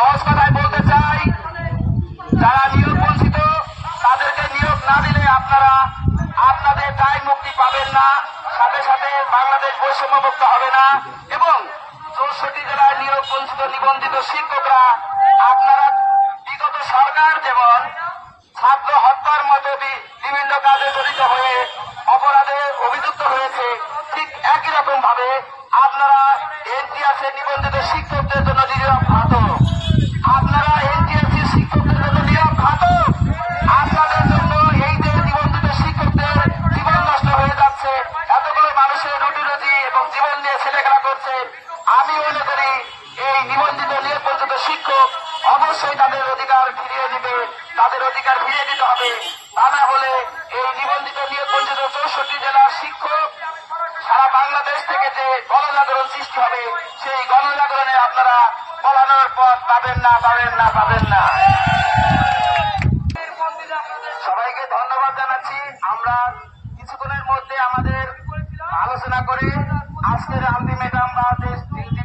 সহজ কথায় বলতে চাই, যারা নিয়োগ বঞ্চিত, তাদেরকে নিয়োগ না দিলে আপনারা আপনাদের দায় মুক্তি পাবেন না। সাথে সাথে বাংলাদেশ বৈষম্য মুক্ত হবে না। এবং চৌষট্টি জেলায় নিয়োগ বঞ্চিত, নিবন্ধিত শিক্ষকরা আপনারা বিগত সরকার যেমন ছাত্র হত্যার মতো বিভিন্ন কাজে জড়িত হয়ে অপরাধে অভিযুক্ত হয়েছে, ঠিক একই রকম ভাবে আপনারা এনটিআরসি নিবন্ধিত শিক্ষকদের জন্য নিরব জীবন নিয়ে ছেলেখেলা করছে। আমি মনে করি এই নিবন্ধিত নিয়োগবঞ্চিত শিক্ষক অবশ্যই তাদের অধিকার ফিরিয়ে দিবে, তাদের অধিকার ফিরিয়ে দিতে হবে। তা না হলে এই নিবন্ধিত নিয়োগবঞ্চিত চৌষট্টি জেলার শিক্ষক সারা বাংলাদেশ থেকে যে গণজাগরণ সৃষ্টি হবে, সেই গণজাগরণে আপনারা পলানোর পথ পাবেন না পাবেন না পাবেন না। সবাইকে ধন্যবাদ জানাচ্ছি। আমরা কিছুক্ষণের মধ্যে আমাদের আলোচনা করে আজকের আলটিমেটাম বা দিল্লি